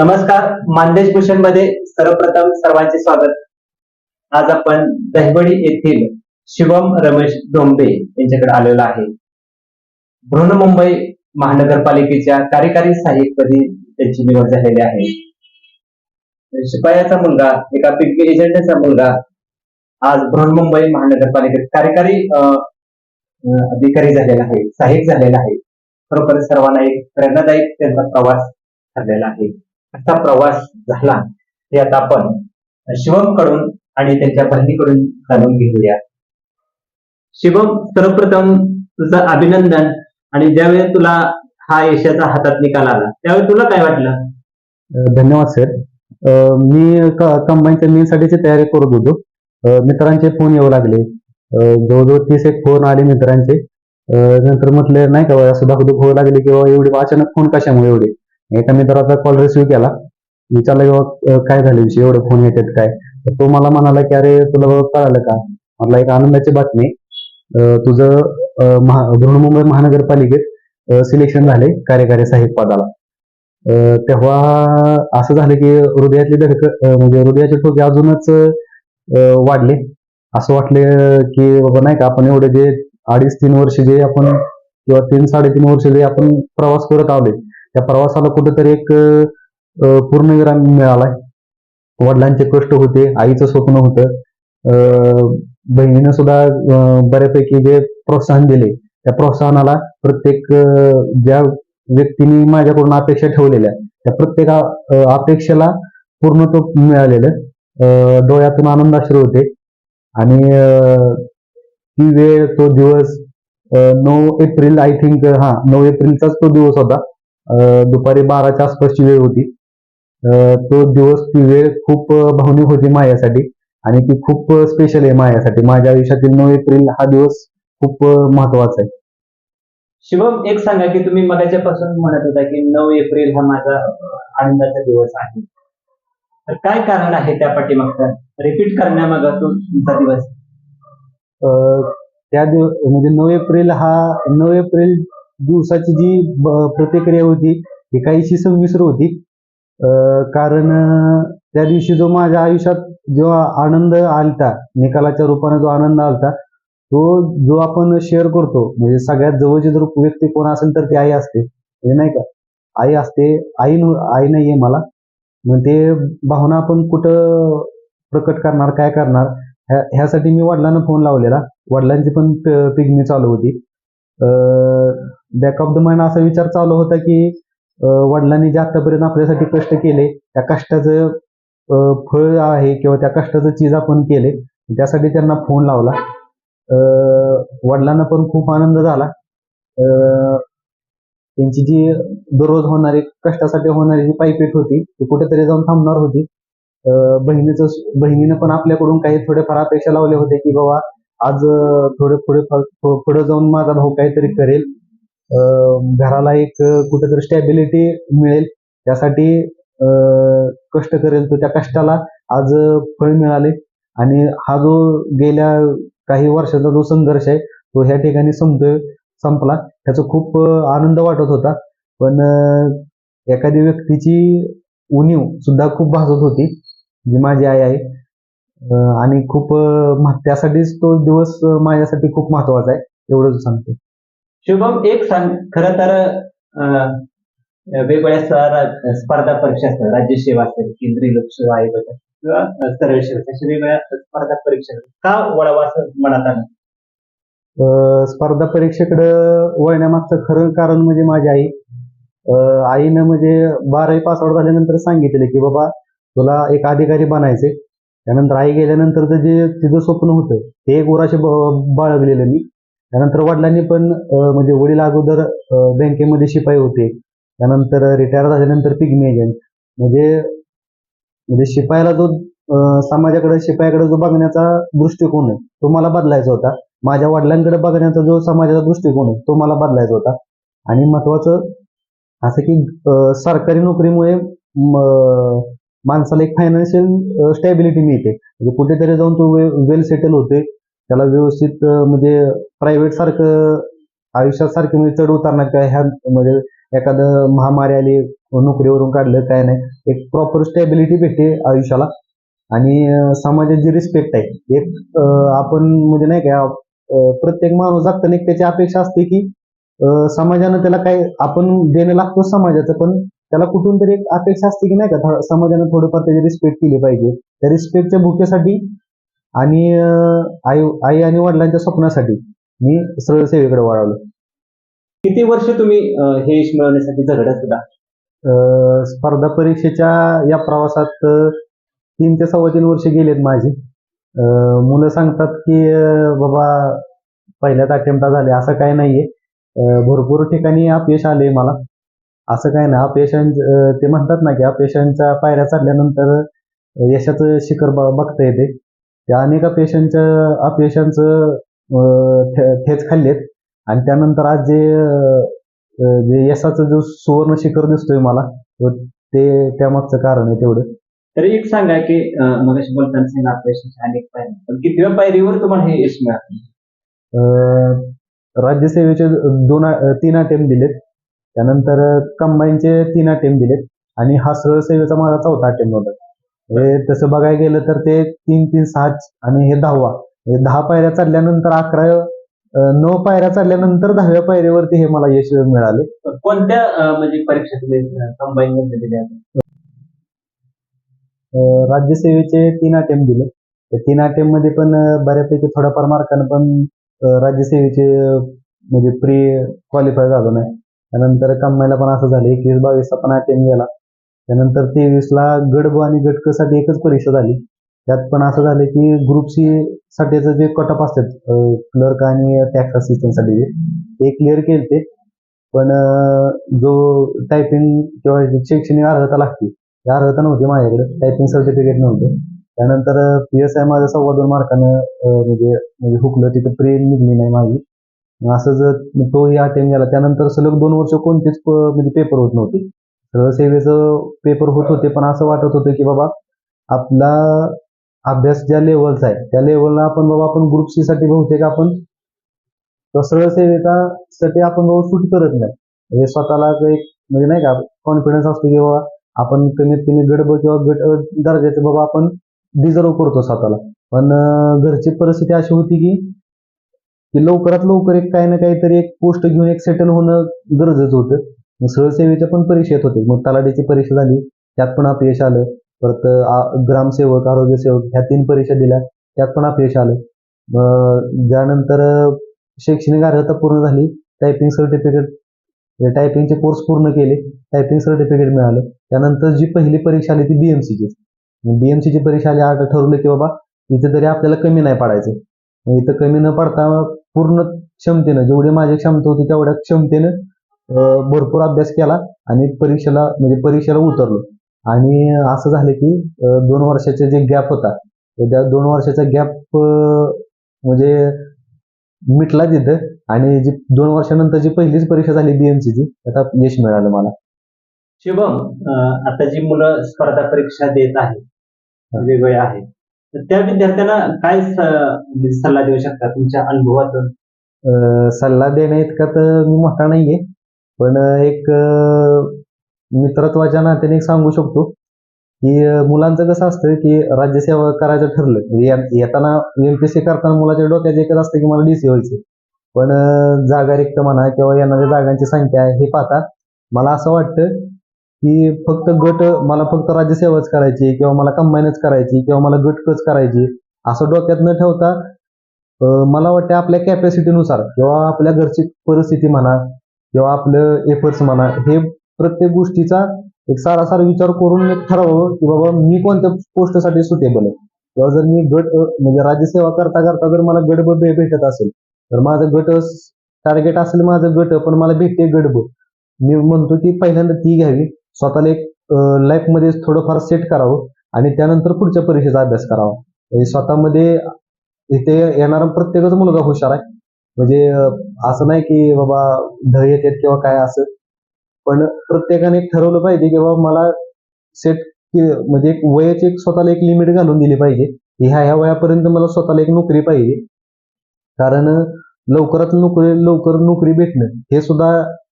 नमस्कार मानदेश भूषणमध्ये सर्वप्रथम सर्वांचे स्वागत. आज आपण दहिवडी येथील शिवम रमेश डोंबे यांच्याकडे आलेलो आहे. बृहन्मुंबई महानगरपालिकेच्या कार्यकारी सहाय्यकपदी त्यांची निवड झालेली आहे. शिपायाचा मुलगा एका पिंकी एजंटचा मुलगा आज बृहन्मुंबई महानगरपालिकेत कार्यकारी अं, अधिकारी झालेला आहे सहाय्यक झालेला आहे. खरोखर सर्वांना एक प्रेरणादायक त्यांचा प्रवास ठरलेला आहे. असा प्रवास झाला हे आता आपण शिवमकडून आणि त्यांच्या बहिणीकडून जाणून घेऊया. शिवम सर्वप्रथम तुझं अभिनंदन आणि ज्यावेळी तुला हा यशाचा हातात निकाल आला त्यावेळी तुला काय वाटलं? धन्यवाद सर मी कंबाईनच्या मेनसाठीची तयारी करत होतो. मित्रांचे फोन येऊ लागले. जवळजवळ तीस एक फोन आले मित्रांचे. नंतर म्हटलं नाही का असं दाखवतो होऊ लागले किंवा एवढे अचानक फोन कशामुळे एवढे? एका मित्राचा कॉल रिसिव्ह केला. विचारलं की काय झालं विषय? एवढे फोन येतात काय? तर तो मला म्हणाला की अरे तुला कळालं का? मला एक आनंदाची बातमी. तुझं बृहन्मुंबई महानगरपालिकेत सिलेक्शन झाले कार्यकारी साहेब पदाला. तेव्हा असं झालं की हृदयातली धडक म्हणजे हृदयाचे ठोके अजूनच वाढले. असं वाटले की बाबा नाही का आपण एवढे जे अडीच तीन वर्ष जे आपण किंवा तीन साडेतीन वर्ष जे आपण प्रवास करत आलोय त्या प्रवासाला कुठेतरी एक पूर्ण पूर्णविराम मिळालाय. वडिलांचे कष्ट होते आईचं स्वप्न होतं. बहिणीनं सुद्धा बऱ्यापैकी जे प्रोत्साहन दिले त्या प्रोत्साहनाला प्रत्येक ज्या व्यक्तीने माझ्याकडून अपेक्षा ठेवलेल्या त्या प्रत्येक अपेक्षेला पूर्णत्व मिळालेलं अ, डोळ्यातून आनंदाश्र होते. आणि ती वेळ तो दिवस नऊ एप्रिल आय थिंक हा नऊ एप्रिलचाच तो दिवस होता. दुपारी बाराच्या आसपासची वेळ होती. तो दिवस ती वेळ खूप भावनिक होती माझ्यासाठी आणि ती खूप स्पेशल आहे माझ्यासाठी माझ्या आयुष्यातील नऊ एप्रिल हा दिवस खूप महत्त्वाचा आहे. शिवम एक सांगा की तुम्ही मगाच्यापासून म्हणत होता की नऊ एप्रिल हा माझा आनंदाचा दिवस आहे. तर काय कारण आहे त्या पाठीमागचं? रिपीट करण्यामागं तो तुमचा दिवस. अ, त्या दिवस म्हणजे नऊ एप्रिल हा नऊ एप्रिल दिवसाची जी ब- प्रतिक्रिया होती ही काहीशी संमिश्र होती. कारण त्या दिवशी जो माझ्या आयुष्यात जो आनंद आलता निकालाच्या रूपाने जो आनंद आलता तो जो आपण शेअर करतो म्हणजे सगळ्यात जवळची जर व्यक्ती कोण असेल तर ती आई असते म्हणजे नाही का? आई असते आई आई नाहीये मला. मग ते भावना आपण कुठं प्रकट करणार काय करणार ह्या- ह्यासाठी मी वडिलांना फोन लावलेला. वडिलांची पण प- पिगणी चालू होती. बॅक ऑफ द माइंड असा विचार चालू होता की वडिलांनी जे आतापर्यंत आपल्यासाठी कष्ट केले त्या कष्टाचं फळ आहे किंवा त्या कष्टाचं चीज आपण केले त्यासाठी त्यांना फोन लावला. वडिलांना पण खूप आनंद झाला. त्यांची जी दररोज होणारी कष्टासाठी होणारी जी पायपीट होती ती कुठेतरी जाऊन थांबणार होती. बहिणीचं बहिणीनं पण आपल्याकडून काही थोडेफार अपेक्षा लावले होते की बाबा आज थोडे पुढे पुढे जाऊन माझा भाऊ काहीतरी करेल. घराला एक कुठेतरी स्टॅबिलिटी मिळेल. त्यासाठी कष्ट करेल तर त्या कष्टाला. आज फळ मिळाले. आणि हा जो गेल्या काही वर्षाचा जो संघर्ष आहे तो ह्या ठिकाणी संपतोय संपला. त्याचा खूप आनंद वाटत होता. पण एखादी व्यक्तीची उणीव सुद्धा खूप भासत होती जी माझी आई आहे. आणि खूप त्यासाठीच तो दिवस माझ्यासाठी खूप महत्त्वाचा आहे एवढंच सांगतो. शुभम एक सांग खरं तर वेगवेगळ्या स्पर्धा परीक्षा असतात राज्य सेवा असेल केंद्रीय लोकसेवा आयोग असेल किंवा सरळ सेवा अशा वेगवेगळ्या स्पर्धा परीक्षा. का वळावा असं मनात आलं? स्पर्धा परीक्षेकडे वळण्यामागचं खरं कारण म्हणजे माझी आई. आईनं म्हणजे बारावी पास आउट झाल्यानंतर सांगितले की बाबा तुला एक अधिकारी बनायचे त्यानंतर आई गेल्यानंतर जे तिचं स्वप्न होतं ते एक वर्ष बाळगलेलं मी. त्यानंतर वडिलांनी पण म्हणजे वडील अगोदर बँकेमध्ये शिपाई होते. त्यानंतर रिटायर झाल्यानंतर पिग्मी एजंट म्हणजे म्हणजे शिपायाला जो समाजाकडे शिपायाकडे जो बघण्याचा दृष्टिकोन आहे तो मला बदलायचा होता. माझ्या वडिलांकडे बघण्याचा जो समाजाचा दृष्टिकोन आहे तो मला बदलायचा होता. आणि महत्वाचं असं की सरकारी नोकरीमुळे माणसाला एक फायनान्शियल स्टॅबिलिटी मिळते. म्हणजे कुठेतरी जाऊन तो वेल सेटल होते त्याला व्यवस्थित म्हणजे प्रायव्हेट सारखं आयुष्यात सारखे म्हणजे चढ उतारणार काय? ह्या म्हणजे एखादं महामारी आली नोकरीवरून काढलं काय नाही. एक प्रॉपर स्टॅबिलिटी भेटते आयुष्याला. आणि समाजाची समाजात जी रिस्पेक्ट आहे एक आपण म्हणजे नाही का प्रत्येक माणूस जगताना एक त्याची अपेक्षा असते की समाजानं त्याला काय आपण देणं लागतो समाजाचं पण त्याला कुठून तरी एक अपेक्षा असते की नाही का समाजानं थोडंफार त्याची रिस्पेक्ट केली पाहिजे. त्या रिस्पेक्टच्या भुकेसाठी आणि आई आई आणि वडिलांच्या स्वप्नासाठी मी सरळ सेवेकडे वळालो. किती वर्ष तुम्ही हे यश मिळवण्यासाठी झगडत होता? स्पर्धा परीक्षेच्या या प्रवासात तीन ते सव्वा तीन वर्ष गेलेत माझी. मुलं सांगतात की बाबा पहिल्याच अटेम्प्टा झाले असं काही नाहीये. भरपूर ठिकाणी अपयश आले मला. असं नाही. अपयशां अं, ते म्हणतात ना की अपयशांच्या पायऱ्या चढल्यानंतर अं, यशाचं शिखर बघता येते. त्या अनेक अपयशांच्या अपयशांचं ठेच खाल्लेत. आणि त्यानंतर आज जे जे यशाचं जो सुवर्ण शिखर दिसतोय मला तो त्यामागचं कारण आहे तेवढं. तर एक सांगा की मग बोलताना सांगा अपयशाचे अनेक पायरी पण कितव्या पायरीवर तुम्हाला हे यश मिळालं? राज्यसेवेचे दोन तीन अटेम्प्ट दिलेत. त्यानंतर कंबाईनचे तीन अटेम्प्ट दिलेत आणि हा सरळ सेवेचा माझा चौथा अटेम्प्ट होता. हे तसं बघायला गेलं तर ते तीन तीन सहा आणि हे दहावा. हे दहा पायऱ्या चढल्यानंतर अकरा नऊ पायऱ्या चढल्यानंतर दहाव्या पायरीवरती हे मला यश मिळाले. कोणत्या म्हणजे परीक्षा कंबाईन मध्ये दिल्या राज्यसेवेचे तीन अटेम्प्ट दिले. तीन अटेम्प्टमध्ये पण बऱ्यापैकी थोड्याफार मार्कानं पण राज्यसेवेचे म्हणजे प्री क्वालिफाय झालो नाही. त्यानंतर कम्मायला पण असं झालं एकवीस बावीसचा पण अटेंड गेला. त्यानंतर तेवीसला गडब ब आणि गटकसाठी एकच परीक्षा झाली. त्यात पण असं झालं की ग्रुप सी साठीचं जे कटअप असतात क्लर्क आणि टॅक्स असिस्टंटसाठी ते क्लिअर केले ते. पण जो टायपिंग किंवा जी शैक्षणिक अर्हता लागते ती अर्हता नव्हती माझ्याकडे. टायपिंग सर्टिफिकेट नव्हतं. त्यानंतर पी एस आय माझं सव्वा दोन मार्कानं म्हणजे म्हणजे हुकलं. तिथं प्रेम निघली नाही माझी. असं जर तोही अटेंड गेला त्यानंतर सलग दोन वर्ष कोणतेच म्हणजे पेपर होत नव्हते. सरळ सेवेचं पेपर होत होते पण असं वाटत होतं की बाबा आपला अभ्यास ज्या लेवलचा आहे त्या लेवलला आपण बाबा आपण ग्रुप सी साठी बहुतेक आपण सरळ सेवेचा साठी आपण बाबा सूट करत नाही. म्हणजे स्वतःला एक म्हणजे नाही का कॉन्फिडन्स असतो की बाबा आपण कमीत कमी गट ब किंवा गट दर्जाचे बाबा आपण डिझर्व करतो स्वतःला. पण घरची परिस्थिती अशी होती की की लवकरात लवकर एक काही ना काहीतरी एक पोस्ट घेऊन एक सेटल होणं गरजेचं होतं. मग पण परीक्षा येत होते मग तलाडीची परीक्षा झाली. त्यात पण अपयश आलं. परत ग्रामसेवक आरोग्य सेवक ह्या तीन परीक्षा दिल्या. त्यात पण अपयश आलं. ज्यानंतर शैक्षणिक अर्हता पूर्ण झाली. टायपिंग सर्टिफिकेट टायपिंगचे कोर्स पूर्ण केले. टायपिंग सर्टिफिकेट मिळालं. त्यानंतर जी पहिली परीक्षा आली ती बीएमसीची बीएमसीची परीक्षा आली. आता ठरवलं की बाबा इथे तरी आपल्याला कमी नाही पडायचं. मग इथं कमी न पडता पूर्ण क्षमतेनं जेवढी माझी क्षमता होती तेवढ्या क्षमतेनं भरपूर अभ्यास केला आणि परीक्षेला म्हणजे परीक्षेला उतरलो. आणि असं झालं की दोन वर्षाचा जे गॅप होता त्या दोन वर्षाचा गॅप म्हणजे मिटला तिथं आणि जी दोन वर्षानंतर जी पहिलीच परीक्षा झाली बीएमसीची त्यात यश मिळालं मला. शुभम आता जी मुलं स्पर्धा परीक्षा देत आहेत वेगवेगळ्या आहेत तर त्या विद्यार्थ्यांना काय म्हणजे सल्ला देऊ शकता तुमच्या अनुभवातून? सल्ला देणे इतका तर मी मोठा नाहीये. पण एक मित्रत्वाच्या नात्याने एक सांगू शकतो की मुलांचं कसं असतं की राज्यसेवा करायचं ठरलं म्हणजे येताना एमपीसी करताना मुलाच्या डोक्यात एकच असतं की मला डीसी व्हायचं पण जागा रिक्त म्हणा किंवा येणाऱ्या जागांची संख्या हे पाहता मला असं वाटतं की फक्त गट मला फक्त राज्यसेवाच करायची किंवा मला कंबाईनच करायची किंवा मला गटकच करायची असं डोक्यात न ठेवता मला वाटतं आपल्या कॅपॅसिटीनुसार किंवा आपल्या घरची परिस्थिती म्हणा किंवा आपलं एफर्ट्स म्हणा हे प्रत्येक गोष्टीचा एक सारासार विचार करून एक ठरवावं की बाबा मी कोणत्या पोस्टसाठी सुटेबल आहे. किंवा जर मी गट म्हणजे राज्यसेवा करता करता जर मला गट ब भेटत असेल तर माझं गट टार्गेट असेल माझं गट पण मला भेटते गट ब. मी म्हणतो की पहिल्यांदा ती घ्यावी. स्वतःला एक लाईफमध्ये थोडंफार सेट करावं आणि त्यानंतर पुढच्या परीक्षेचा अभ्यास करावा. म्हणजे स्वतःमध्ये इथे येणारा प्रत्येकच मुलगा हुशार आहे. म्हणजे असं नाही की बाबा ढ येतात किंवा काय असं. पण प्रत्येकाने एक ठरवलं पाहिजे की बाबा मला सेट म्हणजे एक वयाची एक स्वतःला एक लिमिट घालून दिली पाहिजे. की ह्या ह्या वयापर्यंत मला स्वतःला एक नोकरी पाहिजे. कारण लवकरात नोकरी लवकर नोकरी भेटणं हे सुद्धा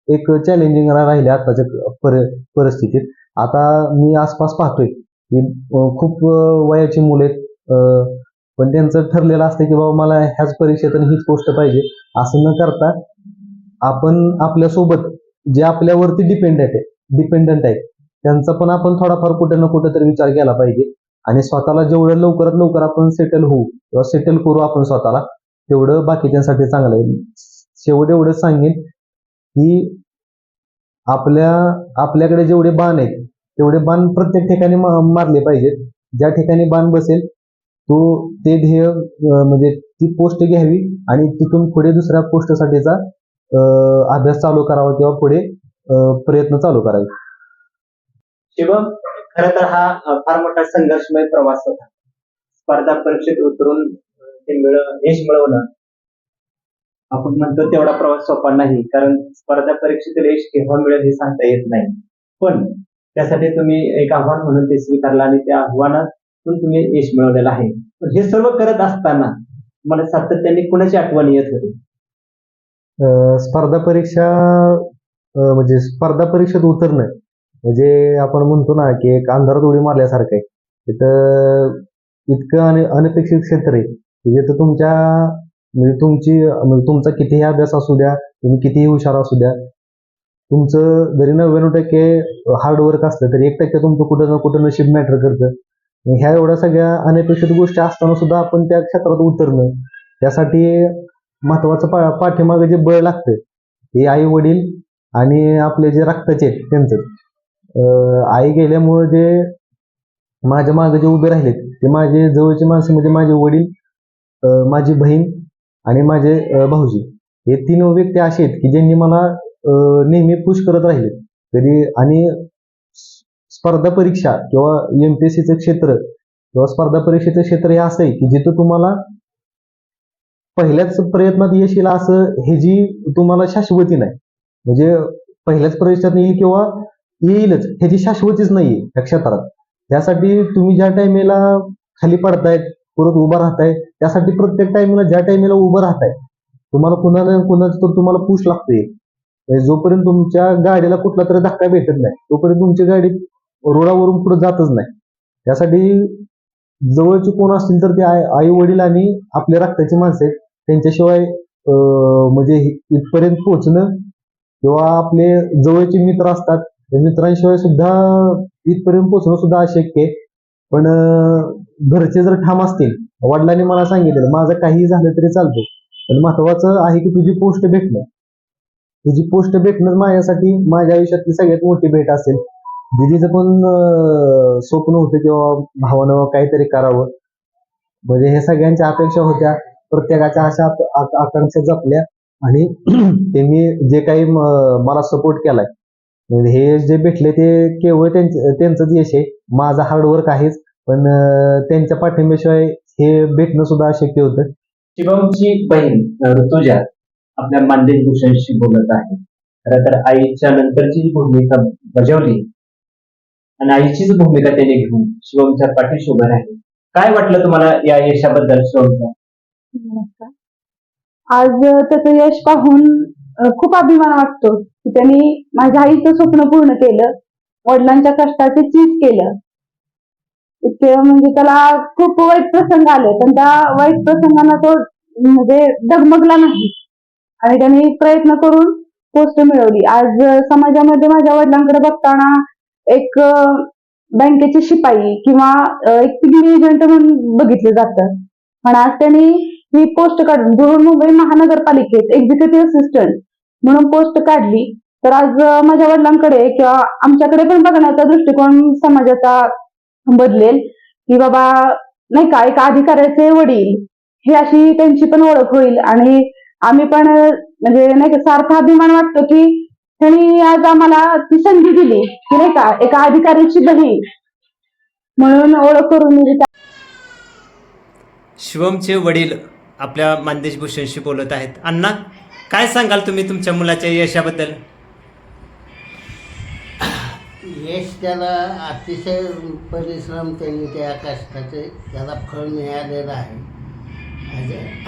एक चॅलेंजिंग राहिले आताच्या पर परिस्थितीत. आता मी आसपास पाहतोय की खूप वयाची मुले आहेत. पण त्यांचं ठरलेलं असतं की बाबा मला ह्याच परीक्षेतून हीच गोष्ट पाहिजे. असं न करता आपण आपल्यासोबत जे आपल्यावरती डिपेंडेंट आहे डिपेंडंट आहेत त्यांचा पण आपण थोडाफार कुठे ना कुठे तरी विचार केला पाहिजे. आणि स्वतःला जेवढं लवकरात लवकर आपण सेटल होऊ किंवा सेटल करू आपण स्वतःला तेवढं बाकीच्यांसाठी चांगलं आहे. शेवट एवढंच सांगेन की आपल्या आपल्याकडे जेवढे बाण आहेत तेवढे बाण प्रत्येक ठिकाणी मारले पाहिजेत. ज्या ठिकाणी बाण बसेल तो ते ध्येय म्हणजे ती पोस्ट घ्यावी आणि तिथून पुढे दुसऱ्या पोस्टसाठीचा अं, अभ्यास चालू करावा किंवा पुढे प्रयत्न चालू करावे. शिवम खर तर हा फार मोठा संघर्षमय प्रवास होता. स्पर्धा परीक्षेत उतरून ते मिळ यश मिळवणं आपण म्हणतो तेवढा प्रवास सोपा नाही कारण स्पर्धा परीक्षेतील यश केव्हा मिळेल हे सांगता येत नाही. पण त्यासाठी तुम्ही एक आव्हान म्हणून ते स्वीकारलं आणि त्या आव्हानातून तुम्ही यश मिळवलेलं आहे. पण हे सर्व करत असताना मला सातत्याने कुणाची आठवण येत होती? अं, स्पर्धा परीक्षा म्हणजे स्पर्धा परीक्षेत उतरणं म्हणजे आपण म्हणतो ना की एक अंधारात उडी मारल्यासारखं आहे. तिथं इतकं अनपेक्षित क्षेत्र आहे की जिथं तुमच्या म्हणजे तुमची म्हणजे तुमचा कितीही अभ्यास असू द्या तुम्ही कितीही हुशार असू द्या तुमचं जरी नव्याण्णव टक्के हार्डवर्क असलं तरी एक टक्के तुमचं कुठं ना कुठं नशीब मॅटर करतं. ह्या एवढ्या सगळ्या अनपेक्षित गोष्टी असताना सुद्धा आपण त्या क्षेत्रात उतरणं त्यासाठी महत्वाचं पा पाठीमागं जे बळ लागतं हे आई वडील आणि आपले जे रक्ताचे आहेत त्यांचं. आई गेल्यामुळे जे माझ्या मागे जे उभे राहिलेत ते माझे जवळचे माणसं म्हणजे माझे वडील माझी बहीण आणि माझे भाऊजी. हे तीन व्यक्ती असे आहेत की ज्यांनी मला नेहमी पुश करत राहिले. तरी आणि स्पर्धा परीक्षा किंवा एम पी एस सीचं क्षेत्र किंवा स्पर्धा परीक्षेचं क्षेत्र हे असं आहे की जिथं तुम्हाला पहिल्याच प्रयत्नात यश येईल असं हे जी तुम्हाला शाश्वती नाही. म्हणजे पहिल्याच प्रयत्नात येईल किंवा येईलच ह्याची शाश्वतीच नाहीये या क्षेत्रात. त्यासाठी तुम्ही ज्या टायमेला खाली पडतायत परत उभा राहताय. त्यासाठी प्रत्येक टाइमला ज्या टाइमेला उभं राहताय तुम्हाला कुणाला कुणाचं तर तुम्हाला पुश लागतोय. म्हणजे जोपर्यंत तुमच्या गाडीला कुठला तरी धक्का भेटत नाही तोपर्यंत तुमची गाडी रोडावरून पुढे जातच नाही. त्यासाठी जवळचे कोण असतील तर ते आई आई वडील आणि आपल्या रक्ताची माणसं आहेत त्यांच्याशिवाय म्हणजे इथपर्यंत पोहोचणं किंवा आपले जवळचे मित्र असतात मित्रांशिवाय सुद्धा इथपर्यंत पोहोचणं सुद्धा अशक्य आहे. पण घरचे जर ठाम असतील वडिलांनी मला सांगितलं माझं काही झालं तरी चालतं पण महत्वाचं आहे की तुझी पोस्ट भेटणं. तुझी पोस्ट भेटणं माझ्यासाठी माझ्या आयुष्यातली सगळ्यात मोठी भेट असेल. दिदीचं पण स्वप्न होतं किंवा भावानं काहीतरी करावं. म्हणजे हे सगळ्यांच्या अपेक्षा होत्या प्रत्येकाच्या अशा आकांक्षा जपल्या आणि त्यांनी जे काही मला सपोर्ट केलाय. म्हणजे हे जे भेटले ते केवळ त्यांचं त्यांचंच यश आहे. माझं हार्डवर्क आहेच. पण त्यांच्या पाठिंब्याशिवाय हे भेटणं सुद्धा अशक्य होतं. शिवमची बहीण ऋतुजा आपल्या मानदेश भूषणशी बोलत आहे. खरं तर आईच्या नंतरची जी भूमिका बजावली आणि आईचीच भूमिका त्याने घेऊन शिवमच्या पाठीशी उभं राहिले. काय वाटलं तुम्हाला या यशाबद्दल शिवमच्या नमस्कार. आज त्याचं यश पाहून खूप अभिमान वाटतो की त्यांनी माझ्या आईचं स्वप्न पूर्ण केलं वडिलांच्या कष्टाचे चीज केलं. इतके म्हणजे त्याला खूप वाईट प्रसंग आले पण त्या वाईट प्रसंगांना तो म्हणजे डगमगला नाही. आणि त्यांनी प्रयत्न करून पोस्ट मिळवली. आज समाजामध्ये माझ्या वडिलांकडे बघताना एक बँकेची बँकेचे शिपाई किंवा एक पिगमी एजंट म्हणून बघितलं जातं. पण आज त्यांनी ही पोस्ट काढून बृहन्मुंबई महानगरपालिकेत एक्झिक्युटिव्ह असिस्टंट म्हणून पोस्ट काढली. तर आज माझ्या वडिलांकडे किंवा आमच्याकडे पण बघण्याचा दृष्टिकोन समाजाचा बदलेल की बाबा नाही का एका अधिकाऱ्याचे वडील ही अशी त्यांची पण ओळख होईल. आणि आम्ही पण म्हणजे नाही का सार्थ अभिमान वाटतो की त्यांनी आज आम्हाला ती संधी दिली की नाही का एका अधिकाऱ्याची बहीण म्हणून ओळख करून दिली. शिवमचे वडील आपल्या मानदेश भूषणशी बोलत आहेत. अण्णा काय सांगाल तुम्ही तुमच्या मुलाच्या यशाबद्दल? यश त्याला अतिशय परिश्रम त्यांनी त्या कष्टाचे त्याला फळ मिळालेलं आहे. म्हणजे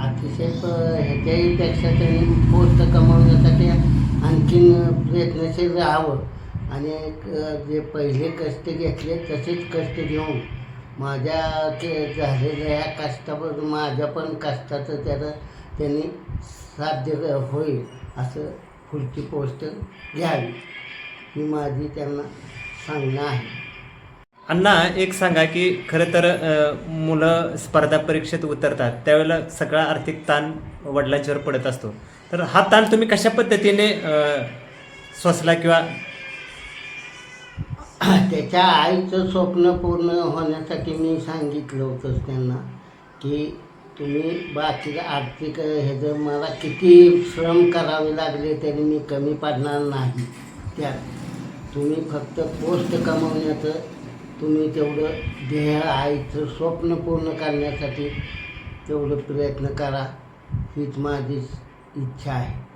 अतिशय प- ह्याच्याही पेक्षा त्यांनी पोस्ट कमवण्यासाठी आणखीन प्रयत्नशील राहावं. आणि जे पहिले कष्ट घेतले तसेच कष्ट घेऊन माझ्या ते झालेल्या ह्या कष्टाबद्दल माझ्या पण कष्टाचं त्याला त्यांनी साध्य होईल असं पुढची पोस्ट घ्यावी. ही माझी त्यांना सांगणं आहे. अण्णा एक सांगा की खरं तर अ, मुलं स्पर्धा परीक्षेत उतरतात त्यावेळेला सगळा आर्थिक ताण वडिलांच्यावर पडत असतो. तर हा ताण तुम्ही कशा पद्धतीने अ, सोसला किंवा त्याच्या आईचं स्वप्न पूर्ण होण्यासाठी मी सांगितलं होतंच त्यांना की तुम्ही बाकीचं आर्थिक ह्याचं मला किती श्रम करावे लागले तरी मी कमी पडणार नाही. त्यात तुम्ही फक्त पोस्ट कमवण्याचं तुम्ही तेवढं ध्येय आईचं स्वप्न पूर्ण करण्यासाठी तेवढं प्रयत्न करा हीच माझी इच्छा आहे.